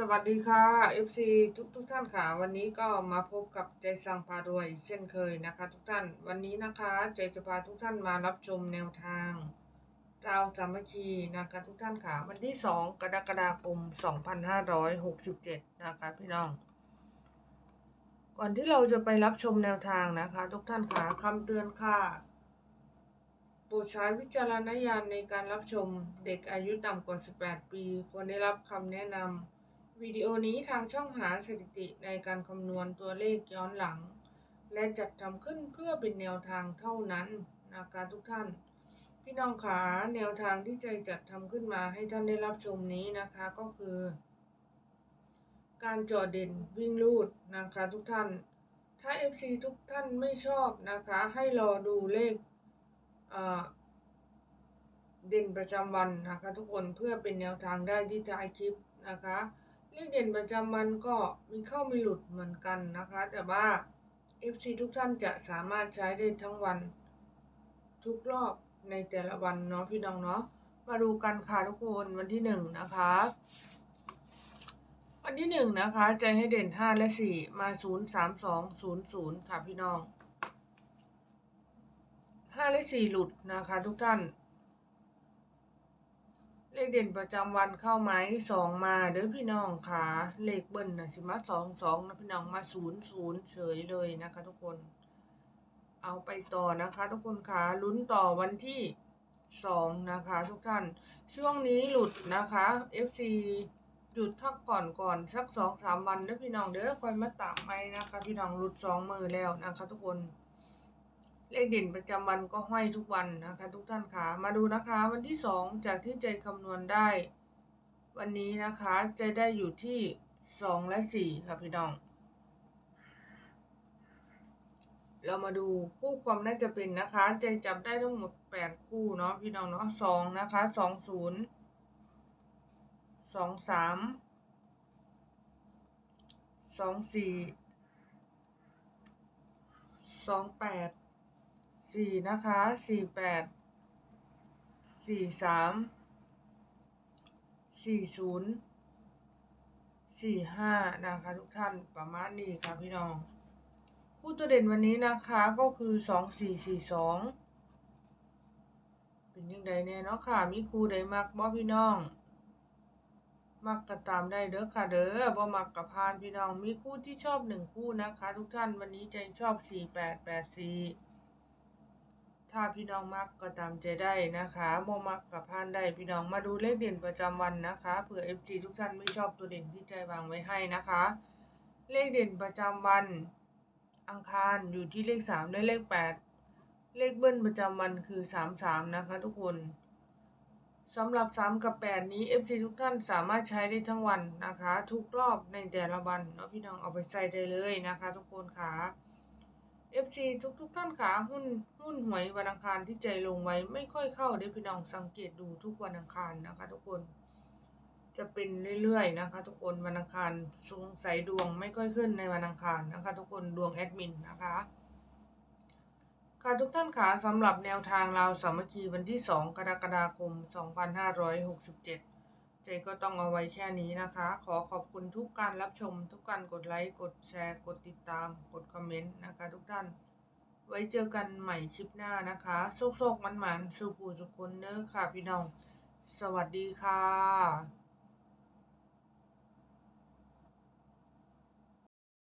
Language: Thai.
สวัสดีค่ะ FC ทุกทุกท่านค่ะ วันนี้ก็มาพบกับใจสังพารวยอีกเช่นเคยนะคะ ทุกท่านวันนี้นะคะใจจะพาทุกท่านมารับชมแนวทางเราสามัคคีนะคะทุกท่านค่ะ วันที่ 2 กรกฎาคม 2567 นะคะพี่น้อง ก่อนที่เราจะไปรับชมแนวทางนะคะ ทุกท่านค่ะคำเตือนค่ะโปรดใช้วิจารณญาณในการรับชมเด็กอายุต่ำกว่า 18 ปี ควรได้รับคำแนะนำ วิดีโอนี้ทางช่องหาสถิติในการคำนวณตัวเลขย้อนหลัง และจัดทำขึ้นเพื่อเป็นแนวทางเท่านั้นนะคะทุกท่าน พี่น้องขาแนวทางที่ใจจัดทำขึ้นมาให้ท่านได้รับชมนี้นะคะก็คือ การจอเด่นวิ่งลูดนะคะทุกท่าน ถ้า FC ทุกท่านไม่ชอบนะคะ ให้รอดูเลขเด่นประจำวันนะคะ ทุกคนเพื่อเป็นแนวทางได้ที่ท้ายคลิปนะคะ เลขเด่นประจำวันก็มีเข้ามีหลุดเหมือนกันนะคะ แต่ว่า FC ทุกท่านจะสามารถใช้ได้ทั้งวัน ทุกรอบในแต่ละวันเนาะพี่น้องเนาะมาดูกันค่ะทุกคนวันที่หนึ่งนะคะวันที่หนึ่งนะคะ ใจให้เด่นห้าและสี่มาศูนย์สามสองศูนย์ศูนย์ค่ะพี่น้องห้าและสี่หลุดนะคะ ทุกท่าน เลขเด่นประจำวันเข้าไหมสองมาเด้อพี่น้องค่ะ เลขเบิ้ลนะสิมาสองสองนะพี่น้องมาศูนย์ศูนย์เฉยเลยนะคะ ทุกคน เอาไปต่อนะคะ ทุกคนค่ะลุ้นต่อวันที่สองนะคะ ทุกท่าน ช่วงนี้หลุดนะคะ FC หยุดพักผ่อนก่อนสักสองสามวันเด้อพี่น้องเด้อคอยมาตามไหมนะคะ พี่น้องหลุดสองมือแล้วนะคะ ทุกคน เลขเด่นประจำวันก็ห้อยทุกวันนะคะ ทุกท่านค่ะมาดูนะคะ วันที่สองจากที่ใจคำนวณได้ วันนี้นะคะใจได้อยู่ที่สองและสี่ค่ะพี่น้อง เรามาดูคู่ความน่าจะเป็นนะคะ ใจจับได้ทั้งหมดแปดคู่เนาะพี่น้องเนาะสองนะคะสองศูนย์สองสามสองสี่สองแปด สี่นะคะสี่แปดสี่สามสี่ศูนย์สี่ห้านะคะทุกท่านประมาณนี้ค่ะพี่น้อง คู่ตัวเด่นวันนี้นะคะก็คือสองสี่สี่สองเป็นยังไงเนี่ยเนาะค่ะ มีคู่ใดมักบ่พี่น้อง มักก็ตามได้เด้อค่ะเด้อบ่มักกับพานพี่น้อง มีคู่ที่ชอบหนึ่งคู่นะคะ ทุกท่านวันนี้ใจชอบสี่แปดแปดสี่ ถ้าพี่น้องมักก็ตามใจได้นะคะบ่มักกับพานได้พี่น้องมาดูเลขเด่นประจำวันนะคะเผื่อ FG ทุกท่านไม่ชอบตัวเด่นที่ใจวางไว้ให้นะคะ เลขเด่นประจำวัน อังคารอยู่ที่เลขสามและเลขแปดเลขเบิ้ลประจำวันคือสามสามนะคะ ทุกคนสำหรับสามกับแปดนี้ FC ทุกท่านสามารถใช้ได้ทั้งวันนะคะ ทุกรอบในแต่ละวันเนาะพี่น้องเอาไปใส่ได้เลยนะคะ ทุกคนค่ะ FC ทุกทุกๆท่านค่ะหุ้นหุ้นหวยวันอังคารที่ใจลงไว้ไม่ค่อยเข้าเด้พี่น้องสังเกตดูทุกวันอังคารนะคะ ทุกคน จะเป็นเรื่อยๆนะคะ ทุกคนวันอังคารสงสัยดวงไม่ค่อยขึ้นในวันอังคารนะคะ ทุกคนดวงแอดมินนะคะค่ะทุกท่านค่ะสำหรับแนวทางเราสามัคคีวันที่ 2 กรกฎาคม 2567 เจก็ต้องเอาไว้แค่นี้นะคะ ขอขอบคุณทุกการรับชม ทุกการกดไลค์กดแชร์ กดติดตาม กดคอมเมนต์นะคะ ทุกท่าน ไว้เจอกันใหม่คลิปหน้านะคะโชคๆมันๆสุขูสุขคนเนอค่ะพี่น้อง สวัสดีค่ะ